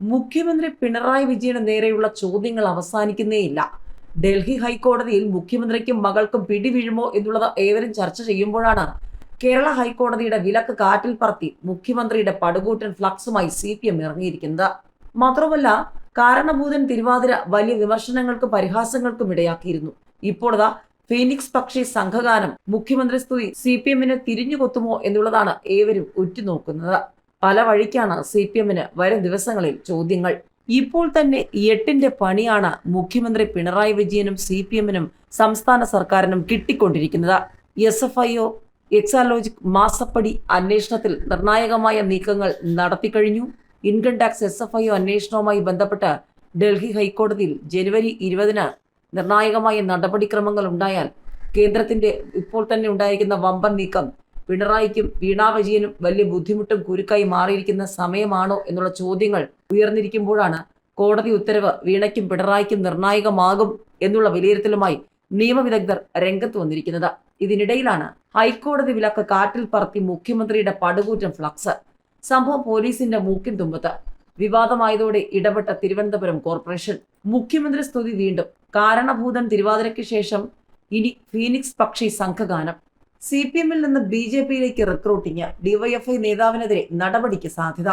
മുഖ്യമന്ത്രി പിണറായി വിജയന് നേരെയുള്ള ചോദ്യങ്ങൾ അവസാനിക്കുന്നേയില്ല ഡൽഹി ഹൈക്കോടതിയിൽ മുഖ്യമന്ത്രിക്കും മകൾക്കും പിടിവീഴുമോ എന്നുള്ളത് ഏവരും ചർച്ച ചെയ്യുമ്പോഴാണ് കേരള ഹൈക്കോടതിയുടെ വിലക്ക് കാറ്റിൽ പറത്തി മുഖ്യമന്ത്രിയുടെ പടുകൂറ്റൻ ഫ്ലക്സുമായി സി പി എം ഇറങ്ങിയിരിക്കുന്നത്. മാത്രമല്ല കാരണഭൂതൻ തിരുവാതിര വലിയ വിമർശനങ്ങൾക്കും പരിഹാസങ്ങൾക്കും ഇടയാക്കിയിരുന്നു. ഇപ്പോഴതാ ഫീനിക്സ് പക്ഷി സംഘഗാനം മുഖ്യമന്ത്രി സ്തുതി സി പി എമ്മിനെ തിരിഞ്ഞുകൊത്തുമോ എന്നുള്ളതാണ് ഏവരും ഉറ്റുനോക്കുന്നത്. പല വഴിക്കാണ് സി പി എമ്മിന് വരും ദിവസങ്ങളിൽ ചോദ്യങ്ങൾ. ഇപ്പോൾ തന്നെ എട്ടിന്റെ പണിയാണ് മുഖ്യമന്ത്രി പിണറായി വിജയനും സി പി എമ്മിനും സംസ്ഥാന സർക്കാരിനും കിട്ടിക്കൊണ്ടിരിക്കുന്നത്. S F I O Exalogic മാസപ്പടി അന്വേഷണത്തിൽ നിർണായകമായ നീക്കങ്ങൾ നടത്തിക്കഴിഞ്ഞു income tax S F I O അന്വേഷണവുമായി ബന്ധപ്പെട്ട് ഡൽഹി ഹൈക്കോടതിയിൽ ജനുവരി ഇരുപതിന് നിർണായകമായ നടപടിക്രമങ്ങൾ ഉണ്ടായാൽ കേന്ദ്രത്തിന്റെ ഇപ്പോൾ തന്നെ ഉണ്ടായിരിക്കുന്ന വമ്പൻ നീക്കം പിണറായിക്കും വീണാ വിജയനും വലിയ ബുദ്ധിമുട്ടും കുരുക്കായി മാറിയിരിക്കുന്ന സമയമാണോ എന്നുള്ള ചോദ്യങ്ങൾ ഉയർന്നിരിക്കുമ്പോഴാണ് കോടതി ഉത്തരവ് വീണയ്ക്കും പിണറായിക്കും നിർണായകമാകും എന്നുള്ള വിലയിരുത്തലുമായി നിയമവിദഗ്ധർ രംഗത്ത് വന്നിരിക്കുന്നത്. ഇതിനിടയിലാണ് ഹൈക്കോടതി വിലക്ക് കാറ്റിൽ പറത്തി മുഖ്യമന്ത്രിയുടെ പടുകൂറ്റം ഫ്ലക്സ്. സംഭവം പോലീസിന്റെ മൂക്കിൻ തുമ്പത്ത്. വിവാദമായതോടെ ഇടപെട്ട തിരുവനന്തപുരം കോർപ്പറേഷൻ. മുഖ്യമന്ത്രി സ്തുതി വീണ്ടും. കാരണഭൂതൻ തിരുവാതിരയ്ക്ക് ശേഷം ഇനി ഫീനിക്സ് പക്ഷി സംഘഗാനം. സി പി എമ്മിൽ നിന്ന് ബി ജെ പിയിലേക്ക് റിക്രൂട്ടിങ് ഡിവൈഎഫ്ഐ നേതാവിനെതിരെ നടപടിക്ക് സാധ്യത.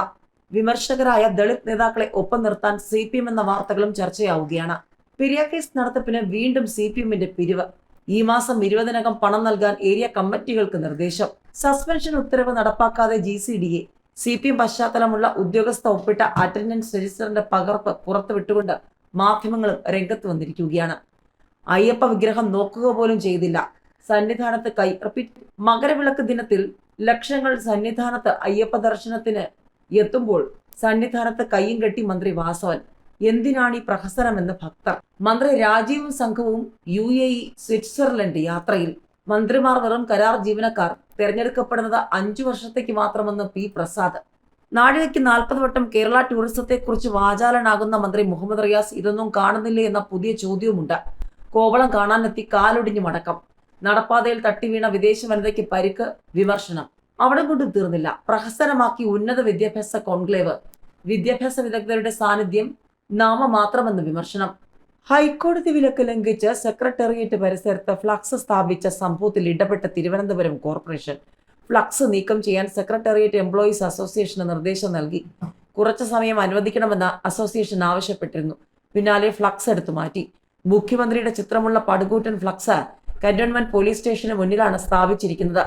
വിമർശകരായ ദളിത് നേതാക്കളെ ഒപ്പം നിർത്താൻ സി പി എം എന്ന വാർത്തകളും ചർച്ചയാവുകയാണ്. പെരിയ കേസ് നടത്തിപ്പിന് വീണ്ടും സി പി എമ്മിന്റെ പിരിവ്. ഈ മാസം ഇരുപതിനകം പണം നൽകാൻ ഏരിയ കമ്മിറ്റികൾക്ക് നിർദ്ദേശം. സസ്പെൻഷൻ ഉത്തരവ് നടപ്പാക്കാതെ G C D A C P M പശ്ചാത്തലമുള്ള ഉദ്യോഗസ്ഥ ഒപ്പിട്ട അറ്റൻഡൻസ് രജിസ്റ്ററിന്റെ പകർപ്പ് പുറത്തുവിട്ടുകൊണ്ട് മാധ്യമങ്ങളും രംഗത്ത് വന്നിരിക്കുകയാണ്. അയ്യപ്പ വിഗ്രഹം നോക്കുക പോലും ചെയ്തില്ല. സന്നിധാനത്ത് കൈ റിപ്പീറ്റ് മകരവിളക്ക് ദിനത്തിൽ ലക്ഷങ്ങൾ സന്നിധാനത്ത് അയ്യപ്പ ദർശനത്തിന് എത്തുമ്പോൾ സന്നിധാനത്ത് കൈയും കെട്ടി മന്ത്രി വാസവൻ. എന്തിനാണ് ഈ പ്രഹസനമെന്ന് ഭക്തർ? മന്ത്രി രാജീവും സംഘവും യു എ ഇ സ്വിറ്റ്സർലൻഡ് യാത്രയിൽ മന്ത്രിമാർ വെറും കരാർ ജീവനക്കാർ. തെരഞ്ഞെടുക്കപ്പെടുന്നത് അഞ്ചു വർഷത്തേക്ക് മാത്രമെന്ന് പി പ്രസാദ്. നാഴികയ്ക്ക് നാൽപ്പത് വട്ടം കേരള ടൂറിസത്തെക്കുറിച്ച് വാചാലനാകുന്ന മന്ത്രി മുഹമ്മദ് റിയാസ് ഇതൊന്നും കാണുന്നില്ലേ എന്ന പുതിയ ചോദ്യവുമുണ്ട്. കോവളം കാണാനെത്തി കാലൊടിഞ്ഞു മടക്കം. നടപ്പാതയിൽ തട്ടിവീണ വിദേശ വനിതയ്ക്ക് പരിക്ക് വിമർശനം. അവിടെ കൊണ്ടും തീർന്നില്ല. പ്രഹസനമാക്കി ഉന്നത വിദ്യാഭ്യാസ കോൺക്ലേവ്. വിദ്യാഭ്യാസ വിദഗ്ധരുടെ സാന്നിധ്യം നാമമാത്രമെന്ന് വിമർശനം. ഹൈക്കോടതി വിലക്ക് ലംഘിച്ച് സെക്രട്ടേറിയറ്റ് പരിസരത്ത് ഫ്ലക്സ് സ്ഥാപിച്ച സംഭവത്തിൽ ഇടപെട്ട തിരുവനന്തപുരം കോർപ്പറേഷൻ. ഫ്ലക്സ് നീക്കം ചെയ്യാൻ സെക്രട്ടേറിയറ്റ് എംപ്ലോയീസ് അസോസിയേഷന് നിർദ്ദേശം നൽകി. കുറച്ചു സമയം അനുവദിക്കണമെന്ന് അസോസിയേഷൻ ആവശ്യപ്പെട്ടിരുന്നു. പിന്നാലെ ഫ്ലക്സ് എടുത്തു മാറ്റി. മുഖ്യമന്ത്രിയുടെ ചിത്രമുള്ള പടുകൂറ്റൻ ഫ്ലക്സ് കന്റോൺമെന്റ് പോലീസ് സ്റ്റേഷന് മുന്നിലാണ് സ്ഥാപിച്ചിരിക്കുന്നത്.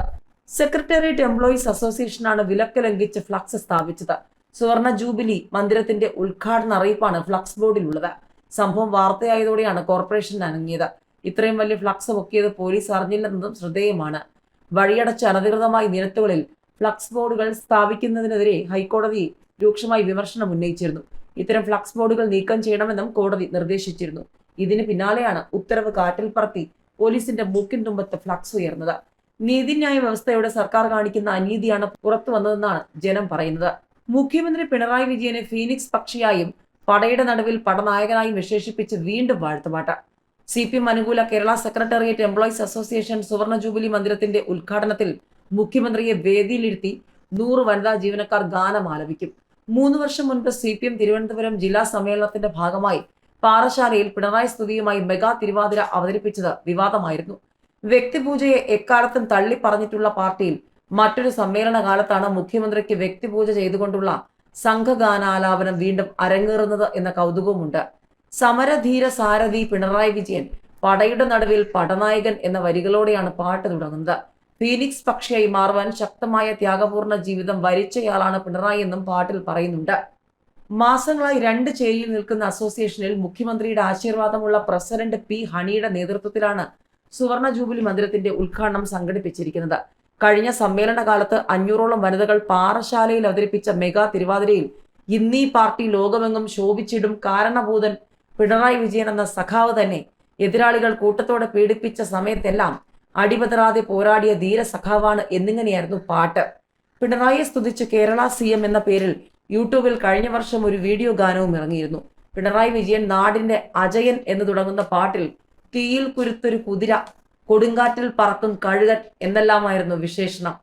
സെക്രട്ടേറിയറ്റ് എംപ്ലോയീസ് അസോസിയേഷനാണ് വിലക്ക് ലംഘിച്ച് ഫ്ലക്സ് സ്ഥാപിച്ചത്. സുവർണ ജൂബിലി മന്ദിരത്തിന്റെ ഉദ്ഘാടന അറിയിപ്പാണ് ഫ്ലക്സ് ബോർഡിലുള്ളത്. സംഭവം വാർത്തയായതോടെയാണ് കോർപ്പറേഷൻ അനങ്ങിയത്. ഇത്രയും വലിയ ഫ്ലക്സ് പൊക്കിയത് പോലീസ് അറിഞ്ഞില്ലെന്നതും ശ്രദ്ധേയമാണ്. വഴിയടച്ച് അനധികൃതമായി നിരത്തുകളിൽ ഫ്ലക്സ് ബോർഡുകൾ സ്ഥാപിക്കുന്നതിനെതിരെ ഹൈക്കോടതി രൂക്ഷമായി വിമർശനം ഉന്നയിച്ചിരുന്നു. ഇത്തരം ഫ്ലക്സ് ബോർഡുകൾ നീക്കം ചെയ്യണമെന്നും കോടതി നിർദ്ദേശിച്ചിരുന്നു. ഇതിന് പിന്നാലെയാണ് ഉത്തരവ് കാറ്റിൽ പറത്തി പോലീസിന്റെ മൂക്കിൻ തുമ്പത്ത് ഫ്ലക്സ് ഉയർന്നത്. നീതിന്യായ വ്യവസ്ഥയോടെ സർക്കാർ കാണിക്കുന്ന അനീതിയാണ് പുറത്തു വന്നതെന്നാണ് ജനം പറയുന്നത്. മുഖ്യമന്ത്രി പിണറായി വിജയനെ ഫീനിക്സ് പക്ഷിയായും പടയുടെ നടുവിൽ പടനായകനായും വിശേഷിപ്പിച്ച് വീണ്ടും വാഴ്ത്തുപാട്ട് സി പി എം അനുകൂല കേരള സെക്രട്ടേറിയറ്റ് എംപ്ലോയീസ് അസോസിയേഷൻ സുവർണ ജൂബിലി മന്ദിരത്തിന്റെ ഉദ്ഘാടനത്തിൽ മുഖ്യമന്ത്രിയെ വേദിയിലിരുത്തി നൂറ് വനിതാ ജീവനക്കാർ ഗാനം ആലപിക്കും. മൂന്ന് വർഷം മുൻപ് സി പി എം തിരുവനന്തപുരം ജില്ലാ സമ്മേളനത്തിന്റെ ഭാഗമായി പാറശാലയിൽ പിണറായി സ്തുതിയുമായി മെഗാ തിരുവാതിര അവതരിപ്പിച്ചത് വിവാദമായിരുന്നു. വ്യക്തിപൂജയെ എക്കാലത്തും തള്ളി പറഞ്ഞിട്ടുള്ള പാർട്ടിയിൽ മറ്റൊരു സമ്മേളന കാലത്താണ് മുഖ്യമന്ത്രിക്ക് വ്യക്തിപൂജ ചെയ്തുകൊണ്ടുള്ള സംഘഗാനാലാപനം വീണ്ടും അരങ്ങേറുന്നത് എന്ന കൗതുകവുമുണ്ട്. സമരധീര സാരഥി പിണറായി വിജയൻ പടയുടെ നടുവിൽ പടനായകൻ എന്ന വരികളോടെയാണ് പാട്ട് തുടങ്ങുന്നത്. ഫീനിക്സ് പക്ഷിയായി മാറുവാൻ ശക്തമായ ത്യാഗപൂർണ ജീവിതം വരിച്ചയാളാണ് പിണറായി എന്നും പാട്ടിൽ പറയുന്നുണ്ട്. മാസങ്ങളായി രണ്ട് ചേരിയിൽ നിൽക്കുന്ന അസോസിയേഷനിൽ മുഖ്യമന്ത്രിയുടെ ആശീർവാദമുള്ള പ്രസിഡന്റ് പി ഹണിയുടെ നേതൃത്വത്തിലാണ് സുവർണ ജൂബിലി മന്ദിരത്തിന്റെ ഉദ്ഘാടനം സംഘടിപ്പിച്ചിരിക്കുന്നത്. കഴിഞ്ഞ സമ്മേളന കാലത്ത് അഞ്ഞൂറോളം വനിതകൾ പാറശാലയിൽ അവതരിപ്പിച്ച മെഗാ തിരുവാതിരയിൽ ഇന്നീ പാർട്ടി ലോകമെങ്ങും ശോഭിച്ചിടും കാരണഭൂതൻ പിണറായി വിജയൻ എന്ന സഖാവ് തന്നെ എതിരാളികൾ കൂട്ടത്തോടെ പീഡിപ്പിച്ച സമയത്തെല്ലാം അടിപതറാതെ പോരാടിയ ധീര സഖാവാണ് എന്നിങ്ങനെയായിരുന്നു പാട്ട്. പിണറായിയെ സ്തുതിച്ച് കേരള സി എം എന്ന പേരിൽ യൂട്യൂബിൽ കഴിഞ്ഞ വർഷം ഒരു വീഡിയോ ഗാനവും ഇറങ്ങിയിരുന്നു. പിണറായി വിജയൻ നാടിന്റെ അജയൻ എന്ന് തുടങ്ങുന്ന പാട്ടിൽ തീയിൽ കുരുത്തൊരു കുതിര കൊടുങ്കാറ്റിൽ പറക്കും കഴുകൻ എന്നെല്ലാമായിരുന്നു വിശേഷണം.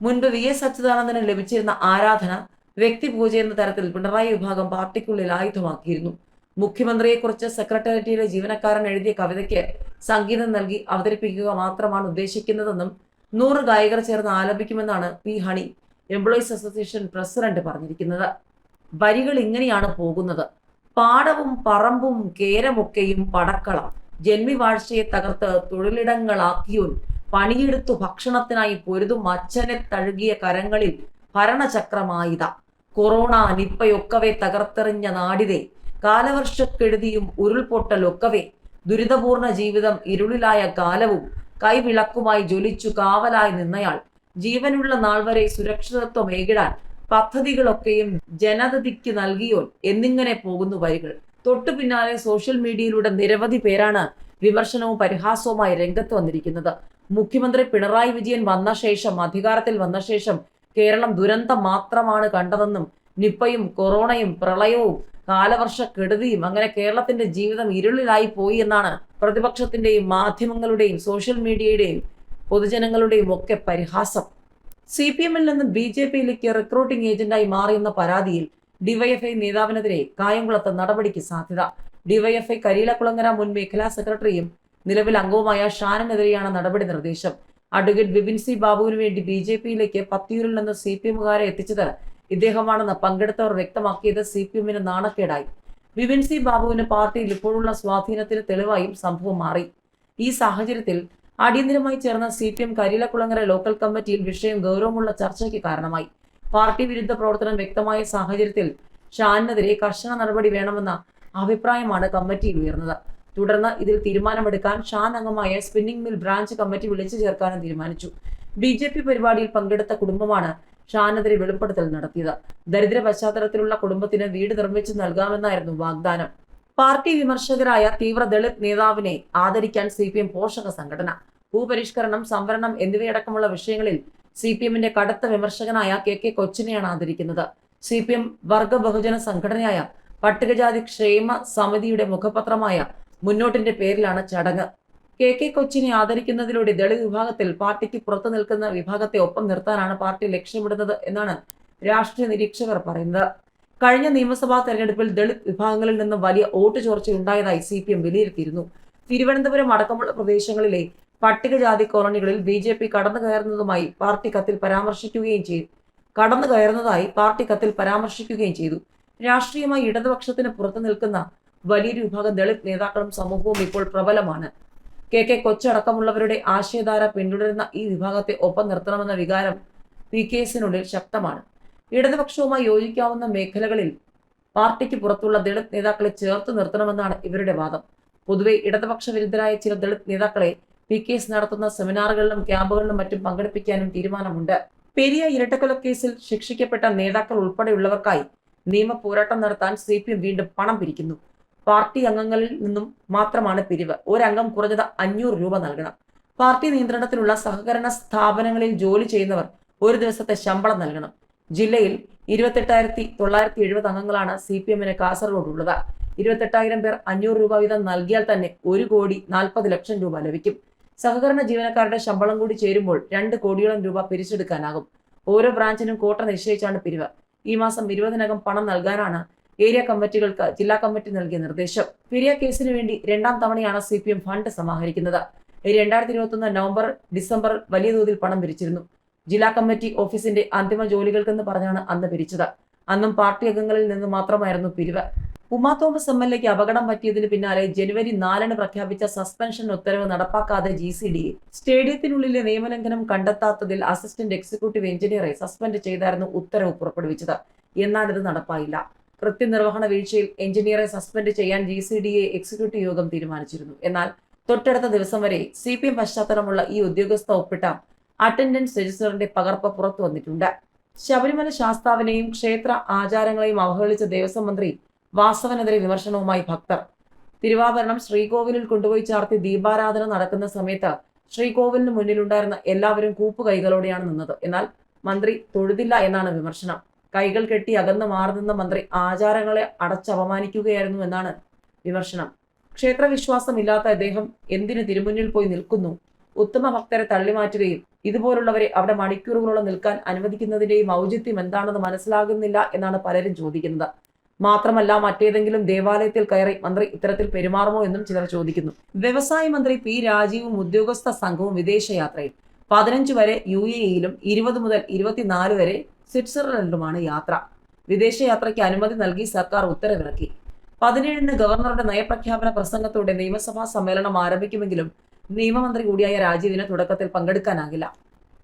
മുൻപ് വി എസ് അച്യുതാനന്ദന് ലഭിച്ചിരുന്ന ആരാധന വ്യക്തിപൂജ എന്ന തരത്തിൽ പിണറായി വിഭാഗം പാർട്ടിക്കുള്ളിൽ ആയുധമാക്കിയിരുന്നു. മുഖ്യമന്ത്രിയെക്കുറിച്ച് സെക്രട്ടേറിയറ്റിലെ ജീവനക്കാരൻ എഴുതിയ കവിതയ്ക്ക് സംഗീതം നൽകി അവതരിപ്പിക്കുക മാത്രമാണ് ഉദ്ദേശിക്കുന്നതെന്നും നൂറ് ഗായകർ ചേർന്ന് ആലപിക്കുമെന്നാണ് P Honey. Employees association president പറഞ്ഞിരിക്കുന്നത്. വരികൾ ഇങ്ങനെയാണ് പോകുന്നത്. പാടവും പറമ്പും കേരമൊക്കെയും പടക്കളം. ജന്മിവാഴ്ചയെ തകർത്ത് തൊഴിലിടങ്ങളാക്കിയോൻ പണിയെടുത്തു ഭക്ഷണത്തിനായി പൊരുതും അച്ഛനെ തഴുകിയ കരങ്ങളിൽ ഭരണചക്രമായിത. കൊറോണ നിപ്പയൊക്കവെ തകർത്തെറിഞ്ഞ നാടിതെ. കാലവർഷക്കെടുതിയും ഉരുൾപൊട്ടലൊക്കവെ. ദുരിതപൂർണ ജീവിതം ഇരുളിലായ കാലവും കൈവിളക്കുമായി ജ്വലിച്ചു കാവലായി നിന്നയാൾ ജീവനുള്ള നാൾ വരെ സുരക്ഷിതത്വം ഏകിടാൻ പദ്ധതികളൊക്കെയും ജനതയ്ക്ക് നൽകിയോ എന്നിങ്ങനെ പോകുന്നു വരികൾ. തൊട്ടു പിന്നാലെ സോഷ്യൽ മീഡിയയിലൂടെ നിരവധി പേരാണ് വിമർശനവും പരിഹാസവുമായി രംഗത്ത് വന്നിരിക്കുന്നത്. മുഖ്യമന്ത്രി പിണറായി വിജയൻ വന്ന ശേഷം അധികാരത്തിൽ വന്ന ശേഷം കേരളം ദുരന്തം മാത്രമാണ് കണ്ടതെന്നും നിപ്പയും കൊറോണയും പ്രളയവും കാലവർഷ കെടുതിയും അങ്ങനെ കേരളത്തിന്റെ ജീവിതം ഇരുളിലായി പോയി എന്നാണ് പ്രതിപക്ഷത്തിന്റെയും മാധ്യമങ്ങളുടെയും സോഷ്യൽ മീഡിയയുടെയും പൊതുജനങ്ങളുടെയും ഒക്കെ പരിഹാസം. സി പി എമ്മിൽ നിന്ന് ബി ജെ പിയിലേക്ക് റിക്രൂട്ടിംഗ് ഏജന്റായി മാറിയെന്ന പരാതിയിൽ ഡിവൈഎഫ്ഐ നേതാവിനെതിരെ കായംകുളത്ത് നടപടിക്ക് സാധ്യത. ഡിവൈഎഫ്ഐ കരീലക്കുളങ്ങര മുൻ മേഖലാ സെക്രട്ടറിയും നിലവിൽ അംഗവുമായ ഷാനനെതിരെയാണ് നടപടി നിർദ്ദേശം. അഡ്വക്കേറ്റ് ബിപിൻ സി ബാബുവിന് വേണ്ടി ബി ജെ പിയിലേക്ക് പത്തിയൂരിൽ നിന്ന് സി പി എമ്മുകാരെ എത്തിച്ചത് ഇദ്ദേഹമാണെന്ന് പങ്കെടുത്തവർ വ്യക്തമാക്കിയത് സി പി എമ്മിന് നാണക്കേടായി. ബിപിൻ സി ബാബുവിന് പാർട്ടിയിൽ ഇപ്പോഴുള്ള സ്വാധീനത്തിന് തെളിവായും സംഭവം മാറി. ഈ സാഹചര്യത്തിൽ അടിയന്തരമായി ചേർന്ന C P M Kariyilakulangara local committee വിഷയം ഗൗരവമുള്ള ചർച്ചയ്ക്ക് കാരണമായി. പാർട്ടി വിരുദ്ധ പ്രവർത്തനം വ്യക്തമായ സാഹചര്യത്തിൽ ഷാനിനെതിരെ കർശന നടപടി വേണമെന്ന അഭിപ്രായമാണ് കമ്മിറ്റിയിൽ ഉയർന്നത്. തുടർന്ന് ഇതിൽ തീരുമാനമെടുക്കാൻ ഷാൻ അംഗമായ സ്പിന്നിംഗ് മിൽ ബ്രാഞ്ച് കമ്മിറ്റി വിളിച്ചു ചേർക്കാനും തീരുമാനിച്ചു. ബി ജെ പി പരിപാടിയിൽ പങ്കെടുത്ത കുടുംബമാണ് ഷാനെതിരെ വെളിപ്പെടുത്തൽ നടത്തിയത്. ദരിദ്ര പശ്ചാത്തലത്തിലുള്ള കുടുംബത്തിന് വീട് നിർമ്മിച്ചു നൽകാമെന്നായിരുന്നു വാഗ്ദാനം. പാർട്ടി വിമർശകരായ തീവ്ര ദളിത് നേതാവിനെ ആദരിക്കാൻ സി പി എം പോഷക സംഘടന. ഭൂപരിഷ്കരണം സംവരണം എന്നിവയടക്കമുള്ള വിഷയങ്ങളിൽ സി പി എമ്മിന്റെ കടുത്ത വിമർശകനായ കെ കെ കൊച്ചിനെയാണ് ആദരിക്കുന്നത്. സി പി എം വർഗ ബഹുജന സംഘടനയായ പട്ടികജാതി ക്ഷേമ സമിതിയുടെ മുഖപത്രമായ മുന്നോട്ടിന്റെ പേരിലാണ് ചടങ്ങ്. കെ കെ കൊച്ചിനെ ആദരിക്കുന്നതിലൂടെ ദളിത് വിഭാഗത്തിൽ പാർട്ടിക്ക് പുറത്തു നിൽക്കുന്ന വിഭാഗത്തെ ഒപ്പം നിർത്താനാണ് പാർട്ടി ലക്ഷ്യമിടുന്നത് എന്നാണ് രാഷ്ട്രീയ നിരീക്ഷകർ പറയുന്നത്. കഴിഞ്ഞ നിയമസഭാ തെരഞ്ഞെടുപ്പിൽ ദളിത് വിഭാഗങ്ങളിൽ നിന്ന് വലിയ വോട്ട് ചോർച്ചയുണ്ടായതായി സി പി എം വിലയിരുത്തിയിരുന്നു. തിരുവനന്തപുരം അടക്കമുള്ള പ്രദേശങ്ങളിലെ പട്ടികജാതി കോളനികളിൽ ബി ജെ പി കടന്നു കയറുന്നതുമായി പാർട്ടി കത്തിൽ പരാമർശിക്കുകയും ചെയ്തു കടന്നു കയറുന്നതായി പാർട്ടി കത്തിൽ പരാമർശിക്കുകയും ചെയ്തു. രാഷ്ട്രീയമായി ഇടതുപക്ഷത്തിന് പുറത്തു നിൽക്കുന്ന വലിയൊരു വിഭാഗം ദളിത് നേതാക്കളും സമൂഹവും ഇപ്പോൾ പ്രബലമാണ്. കെ കെ കൊച്ചടക്കമുള്ളവരുടെ ആശയധാര പിന്തുടരുന്ന ഈ വിഭാഗത്തെ ഒപ്പം നിർത്തണമെന്ന വികാരം പി കെ എസിനുള്ളിൽ ശക്തമാണ്. ഇടതുപക്ഷവുമായി യോജിക്കാവുന്ന മേഖലകളിൽ പാർട്ടിക്ക് പുറത്തുള്ള ദളിത് നേതാക്കളെ ചേർത്ത് നിർത്തണമെന്നാണ് ഇവരുടെ വാദം. പൊതുവെ ഇടതുപക്ഷ വിരുദ്ധരായ ചില ദളിത് നേതാക്കളെ പി കെ എസ് നടത്തുന്ന സെമിനാറുകളിലും ക്യാമ്പുകളിലും മറ്റും പങ്കെടുപ്പിക്കാനും തീരുമാനമുണ്ട്. പെരിയ ഇരട്ടക്കൊലക്കേസിൽ ശിക്ഷിക്കപ്പെട്ട നേതാക്കൾ ഉൾപ്പെടെയുള്ളവർക്കായി നിയമ പോരാട്ടം നടത്താൻ സി പി എം വീണ്ടും പണം പിരിക്കുന്നു. പാർട്ടി അംഗങ്ങളിൽ നിന്നും മാത്രമാണ് പിരിവ്. ഒരംഗം കുറഞ്ഞത് അഞ്ഞൂറ് രൂപ നൽകണം. പാർട്ടി നിയന്ത്രണത്തിലുള്ള സഹകരണ സ്ഥാപനങ്ങളിൽ ജോലി ചെയ്യുന്നവർ ഒരു ദിവസത്തെ ശമ്പളം നൽകണം. ജില്ലയിൽ ഇരുപത്തെട്ടായിരത്തി തൊള്ളായിരത്തി എഴുപത് അംഗങ്ങളാണ് സി പി എമ്മിന് കാസർഗോഡ് ഉള്ളത് ഇരുപത്തെട്ടായിരം പേർ അഞ്ഞൂറ് രൂപ വീതം നൽകിയാൽ തന്നെ ഒരു കോടി നാൽപ്പത് ലക്ഷം രൂപ ലഭിക്കും. സഹകരണ ജീവനക്കാരുടെ ശമ്പളം കൂടി ചേരുമ്പോൾ രണ്ട് കോടിയോളം രൂപ പിരിച്ചെടുക്കാനാകും. ഓരോ ബ്രാഞ്ചിനും കോട്ട നിശ്ചയിച്ചാണ് പിരിവ്. ഈ മാസം ഇരുപതിനകം പണം നൽകാനാണ് ഏരിയ കമ്മിറ്റികൾക്ക് ജില്ലാ കമ്മിറ്റി നൽകിയ നിർദ്ദേശം. പിരിയ കേസിന് വേണ്ടി രണ്ടാം തവണയാണ് സി ഫണ്ട് സമാഹരിക്കുന്നത്. രണ്ടായിരത്തി ഇരുപത്തൊന്ന് നവംബർ ഡിസംബർ വലിയ തോതിൽ പണം പിരിച്ചിരുന്നു. ജില്ലാ കമ്മിറ്റി ഓഫീസിന്റെ അന്തിമ ജോലികൾക്കെന്ന് പറഞ്ഞാണ് അന്ന് പിരിച്ചത്. അന്നും പാർട്ടി അംഗങ്ങളിൽ നിന്ന് മാത്രമായിരുന്നു പിരിവ്. ഉമാ തോമസ് എം എൽ എക്ക് അപകടം പറ്റിയതിന് പിന്നാലെ ജനുവരി നാലിന് പ്രഖ്യാപിച്ച സസ്പെൻഷൻ ഉത്തരവ് നടപ്പാക്കാതെ ജി സി ഡി സ്റ്റേഡിയത്തിനുള്ളിലെ നിയമലംഘനം കണ്ടെത്താത്തതിൽ അസിസ്റ്റന്റ് എക്സിക്യൂട്ടീവ് എഞ്ചിനീയറെ സസ്പെൻഡ് ചെയ്തായിരുന്നു ഉത്തരവ് പുറപ്പെടുവിച്ചത്. എന്നാൽ ഇത് നടപ്പായില്ല. കൃത്യനിർവഹണ വീഴ്ചയിൽ എഞ്ചിനീയറെ സസ്പെൻഡ് ചെയ്യാൻ G C D A executive യോഗം തീരുമാനിച്ചിരുന്നു. എന്നാൽ തൊട്ടടുത്ത ദിവസം വരെ സി പി എം പശ്ചാത്തലമുള്ള ഈ ഉദ്യോഗസ്ഥ ഒപ്പിട്ട അറ്റൻഡൻസ് രജിസ്റ്ററിന്റെ പകർപ്പ് പുറത്തു വന്നിട്ടുണ്ട്. ശബരിമല ശാസ്താവിനെയും ക്ഷേത്ര ആചാരങ്ങളെയും അവഹേളിച്ച ദേവസ്വം മന്ത്രി വാസവനെതിരെ വിമർശനവുമായി ഭക്തർ. തിരുവാഭരണം ശ്രീകോവിലിൽ കൊണ്ടുപോയി ചാർത്തി ദീപാരാധന നടക്കുന്ന സമയത്ത് ശ്രീകോവിലിന് മുന്നിലുണ്ടായിരുന്ന എല്ലാവരും കൂപ്പുകൈകളോടെയാണ് നിന്നത്. എന്നാൽ മന്ത്രി തൊഴുതില്ല എന്നാണ് വിമർശനം. കൈകൾ കെട്ടി അകന്ന് മാറുന്ന മന്ത്രി ആചാരങ്ങളെ അടച്ചപമാനിക്കുകയായിരുന്നു എന്നാണ് വിമർശനം. ക്ഷേത്രവിശ്വാസമില്ലാത്ത അദ്ദേഹം എന്തിന് തിരുമുന്നിൽ പോയി നിൽക്കുന്നു? ഉത്തമ ഭക്തരെ തള്ളിമാറ്റുകയും ഇതുപോലുള്ളവരെ അവിടെ മണിക്കൂറുകളോളം നിൽക്കാൻ അനുവദിക്കുന്നതിന്റെയും ഔചിത്യം എന്താണെന്ന് മനസ്സിലാകുന്നില്ല എന്നാണ് പലരും ചോദിക്കുന്നത്. മാത്രമല്ല മറ്റേതെങ്കിലും ദേവാലയത്തിൽ കയറി മന്ത്രി ഇത്തരത്തിൽ പെരുമാറുമോ എന്നും ചിലർ ചോദിക്കുന്നു. വ്യവസായ മന്ത്രി പി. രാജീവും ഉദ്യോഗസ്ഥ സംഘവും വിദേശയാത്രയിൽ പതിനഞ്ച് വരെ യു എ ഇയിലും ഇരുപത് മുതൽ ഇരുപത്തിനാല് വരെ സ്വിറ്റ്സർലൻഡിലുമാണ് യാത്ര. വിദേശയാത്രയ്ക്ക് അനുമതി നൽകി സർക്കാർ ഉത്തരവിറക്കി. പതിനേഴിന് ഗവർണറുടെ നയപ്രഖ്യാപന പ്രസംഗത്തോടെ നിയമസഭാ സമ്മേളനം ആരംഭിക്കുമെങ്കിലും നിയമമന്ത്രി കൂടിയായ രാജീവിന് തുടക്കത്തിൽ പങ്കെടുക്കാനാകില്ല.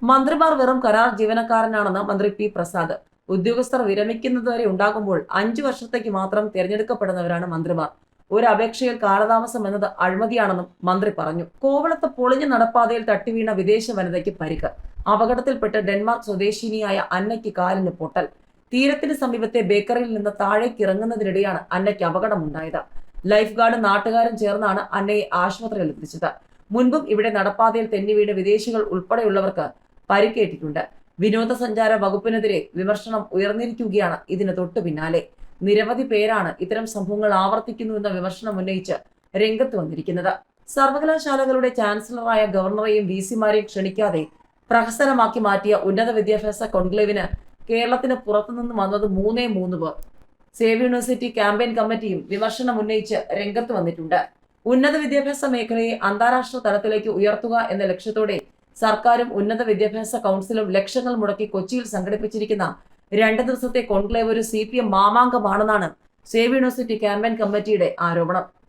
മന്ത്രിമാർ വെറും കരാർ ജീവനക്കാരനാണെന്ന് മന്ത്രി പി പ്രസാദ്. ഉദ്യോഗസ്ഥർ വിരമിക്കുന്നതുവരെ ഉണ്ടാകുമ്പോൾ അഞ്ചു വർഷത്തേക്ക് മാത്രം തിരഞ്ഞെടുക്കപ്പെടുന്നവരാണ് മന്ത്രിമാർ. ഒരു അപേക്ഷയിൽ കാലതാമസം എന്നത് അഴിമതിയാണെന്നും മന്ത്രി പറഞ്ഞു. കോവളത്ത് പൊളിഞ്ഞ നടപ്പാതയിൽ തട്ടിവീണ വിദേശ വനിതയ്ക്ക് പരിക്ക്. അപകടത്തിൽപ്പെട്ട് ഡെൻമാർക്ക് സ്വദേശിനിയായ അന്നയ്ക്ക് കാലിന് പൊട്ടൽ. തീരത്തിന് സമീപത്തെ ബേക്കറിയിൽ നിന്ന് താഴേക്ക് ഇറങ്ങുന്നതിനിടെയാണ് അന്നയ്ക്ക് അപകടമുണ്ടായത്. ലൈഫ് ഗാർഡ് നാട്ടുകാരും ചേർന്നാണ് അന്നയെ ആശുപത്രിയിൽ എത്തിച്ചത്. മുൻപും ഇവിടെ നടപ്പാതയിൽ തെന്നിവീണ് വിദേശികൾ ഉൾപ്പെടെയുള്ളവർക്ക് പരിക്കേറ്റിട്ടുണ്ട്. വിനോദസഞ്ചാര വകുപ്പിനെതിരെ വിമർശനം ഉയർന്നിരിക്കുകയാണ് ഇതിന് തൊട്ടു പിന്നാലെ. നിരവധി പേരാണ് ഇത്തരം സംഭവങ്ങൾ ആവർത്തിക്കുന്നുവെന്ന വിമർശനം ഉന്നയിച്ച് രംഗത്ത് വന്നിരിക്കുന്നത്. സർവകലാശാലകളുടെ ചാൻസലറായ ഗവർണറെയും വി സിമാരെയും ക്ഷണിക്കാതെ പ്രഹസനമാക്കി മാറ്റിയ ഉന്നത വിദ്യാഭ്യാസ കോൺക്ലേവിന് കേരളത്തിന് പുറത്തുനിന്ന് വന്നത് മൂന്നേ മൂന്ന് പേർ. സേവ് യൂണിവേഴ്സിറ്റി ക്യാമ്പയിൻ കമ്മിറ്റിയും വിമർശനം ഉന്നയിച്ച് രംഗത്ത് വന്നിട്ടുണ്ട്. ഉന്നത വിദ്യാഭ്യാസ മേഖലയെ അന്താരാഷ്ട്ര തലത്തിലേക്ക് ഉയർത്തുക എന്ന ലക്ഷ്യത്തോടെ സർക്കാരും ഉന്നത വിദ്യാഭ്യാസ കൗൺസിലും ലക്ഷങ്ങൾ മുടക്കി കൊച്ചിയിൽ സംഘടിപ്പിച്ചിരിക്കുന്ന രണ്ട് ദിവസത്തെ കോൺക്ലേവ് ഒരു സി പി എം മാമാങ്കമാണെന്നാണ് സേവ് യൂണിവേഴ്സിറ്റി ക്യാമ്പയിൻ കമ്മിറ്റിയുടെ ആരോപണം.